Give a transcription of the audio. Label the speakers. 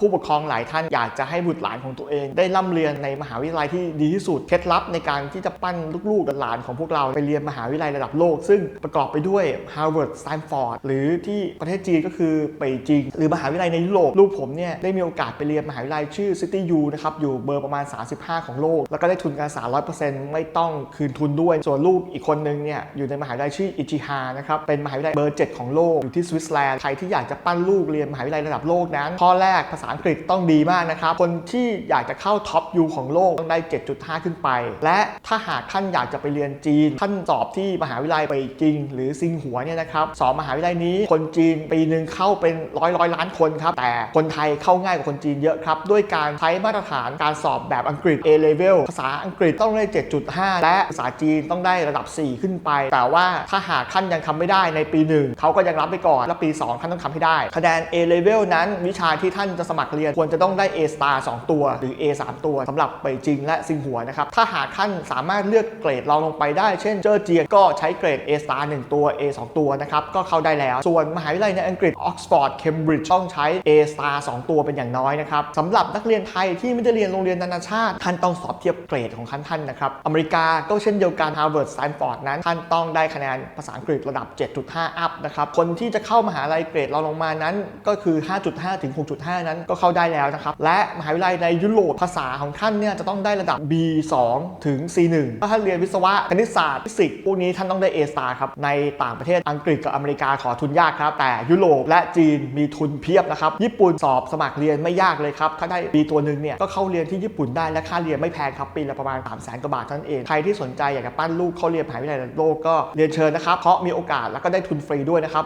Speaker 1: ผู้ปกครองหลายท่านอยากจะให้บุตรหลานของตัวเอง ได้ร่ำเรียนในมหาวิทยาลัยที่ดีที่สุดเคล็ดลับในการที่จะปั้นลูกๆหลานของพวกเราไปเรียนมหาวิทยาลัยระดับโลก ซึ่งประกอบไปด้วย Harvard Stanford หรือที่ประเทศจีนก็คือปจิงหรือมหาวิทยาลัยในยุโรปลูกผมเนี่ยได้มีโอกาสไปเรียนมหาวิทยาลัยชื่อ City U นะครับอยู่เบอร์ประมาณ 35 ของโลก แล้วก็ได้ทุนการศึกษา 100%ไม่ต้องคืนทุนด้วย ส่วนลูกอีกคนนึงเนี่ยอยู่ในมหาวิทยาลัยชื่ออิจิฮานะครับเป็นมหาวิทยาลัยเบอร์ 7 ของโลกอยู่ที่สวิตเซอร์แลนด์ใครที่อยากจะปั้นลูกเรียนมหาวิทยาลัยระดับโลกนั้นข้อแรกภาษาอังกฤษต้องดีมากนะครับ คนที่อยากจะเข้าท็อปยูของโลกต้องได้ 7.5 ขึ้นไป และถ้าหากท่านอยากจะไปเรียนจีน ท่านสอบที่มหาวิทยาลัยไปจริง หรือซิงหัวเนี่ยนะครับสอบมหาวิทยาลัยนี้ คนจีนปีหนึ่งเข้าเป็นร้อยร้อยล้านคนครับ แต่คนไทยเข้าง่ายกว่าคนจีนเยอะครับ ด้วยการใช้มาตรฐานการสอบแบบอังกฤษ A level ภาษาอังกฤษต้องได้ 7.5 และภาษาจีนต้องได้ระดับ 4 ขึ้นไป แต่ว่าถ้าหากท่านยังทำไม่ได้ในปีหนึ่งเขาก็ยังรับไปก่อนแล้วปี 2 ท่านต้องทำให้ได้คะแนน A level นั้นวิชาที่ท่านจะสมัครเรียน ควรจะต้องได้ A star 2 ตัว หรือ A 3 ตัวสำหรับไปจริงและซิงหัวนะครับ ถ้าหากท่านสามารถเลือกเกรดรองลงไปได้ เช่นเจอเจียก็ใช้เกรด A star 1 ตัว A 2 ตัวนะครับ ก็เข้าได้แล้ว ส่วนมหาวิทยาลัยในอังกฤษ Oxford Cambridge ต้องใช้ A star 2 ตัวเป็นอย่างน้อยนะครับสำหรับนักเรียนไทยที่ไม่ได้เรียนโรงเรียนนานาชาติ ท่านต้องสอบเทียบเกรดของท่านท่านนะครับ อเมริกาก็เช่นเดียวกัน Harvard Stanford นั้น ท่านต้องได้คะแนนภาษาอังกฤษระดับ 7.5 อัพนะครับ คนที่จะเข้ามหาลัยเกรดเราลงมานั้นก็คือ 5.5 ถึง 6.5 นั้นก็เข้าได้แล้วนะครับ และมหาวิทยาลัยในยุโรปภาษาของท่านเนี่ยจะต้องได้ระดับ B2 ถึง C1 ถ้าท่านเรียนวิศวะคณิตศาสตร์ฟิสิกส์พวกนี้ท่านต้องได้ A star ครับในต่างประเทศอังกฤษกับอเมริกาขอทุนยากครับแต่ยุโรปและจีนมีทุนเพียบนะครับญี่ปุ่นสอบสมัครเรียนไม่ยากเลยครับถ้าได้ B ตัวหนึ่งเนี่ยก็เข้าเรียนที่ญี่ปุ่นได้และค่าเรียนไม่แพงครับปีละประมาณ3 0 0 0 0กว่าบาทท่านั้นเองใครที่สนใจอยากจะปั้นลูกเข้าเรียนมหาวิทยาลัยระดับโลกก็เรียนเชิญนะครับเพราะมีโอกาสแล้วก็ได้ทุนฟรีด้วยนะครับ